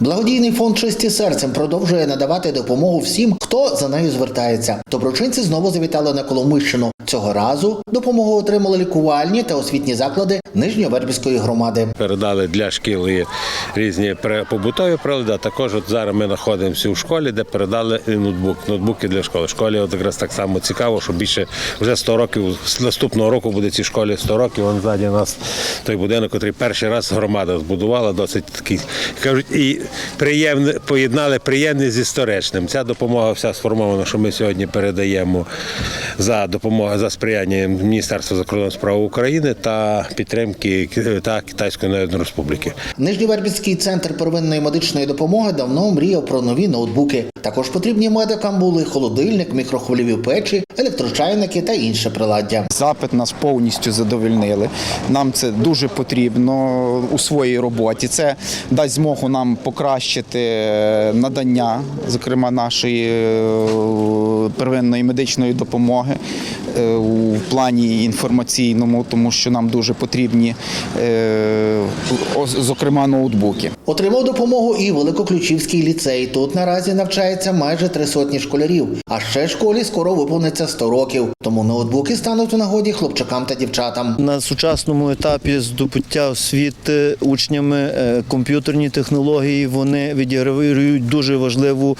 Благодійний фонд Чисті серцем продовжує надавати допомогу всім, хто за нею звертається. Доброчинці знову завітали на Коломийщину. Цього разу допомогу отримали лікувальні та освітні заклади Нижньовербівської громади. Передали для шкіл різні побутові прилади. Також от зараз ми знаходимося у школі, де передали ноутбук, ноутбуки для школи. Школі от якраз так само цікаво, що більше вже 100 років з наступного року буде цій школі 100 років. Вон ззаді нас той будинок, який перший раз громада збудувала, досить такий кажуть, і приємне поєднали приємне з історичним. Ця допомога вся сформована, що ми сьогодні передаємо за допомогу за сприяння Міністерства закордонних справ України та підтримки Ки- та Китайської Народної Республіки. Нижньовербівський центр первинної медичної допомоги давно мріяв про нові ноутбуки. Також потрібні медикам були холодильник, мікрохвильові печі, електрочайники та інше приладдя. Запит нас повністю задовольнили. Нам це дуже потрібно у своїй роботі. Це дасть змогу нам покращити е, надання, зокрема нашої е, первинної медичної допомоги е, у плані інформаційному, тому що нам дуже потрібні, е, зокрема, ноутбуки. Отримав допомогу і Великоключівський ліцей. Тут наразі навчається майже три сотні школярів. А ще школі скоро виповниться 100 років. Тому ноутбуки стануть у нагоді хлопчакам та дівчатам. На сучасному етапі здобуття освіти учнями е, комп'ютерні технології вони відіграють дуже важливу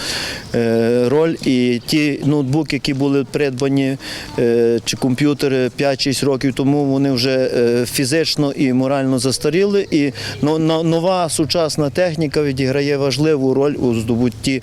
роль. І ті ноутбуки, які були придбані е, чи комп'ютери 5-6 років тому, вони вже е, фізично і морально застаріли. І но- нова сучасна техніка відіграє важливу роль у здобутті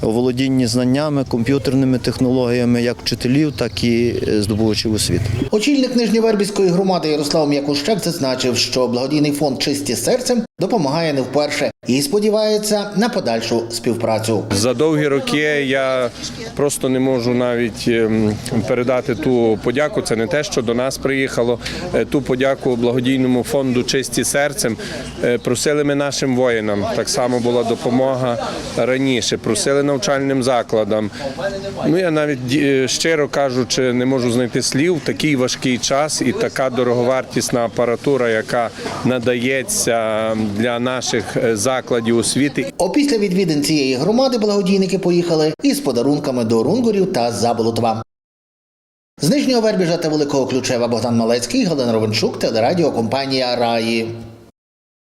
володінні знаннями, комп'ютерними технологіями як вчителів, так і е, здобувачів освіти. Очільник Нижньовербівської громади Ярослав М'якущак зазначив, що благодійний фонд Чисті серцем допомагає не вперше і сподівається на подальшу співпрацю. За довгі роки я просто не можу навіть ем, передати ту подяку. Це не те, що до нас приїхало. Е, Ту подяку благодійному фонду Чисті серцем. Е, Просили ми нашим воїнам. Так само була допомога раніше. Просили навчальним закладам. Ну я навіть щиро кажучи, не можу знайти слів. Такий важкий час і така дороговартісна апаратура, яка надається для наших е, закладів освіти. Опісля відвідин цієї громади благодійники поїхали із подарунками до Рунгурів та Заболотва. З Нижнього Вербіжа та Великого Ключева Богдан Малецький, Галина Ровенчук, телерадіокомпанія Раї.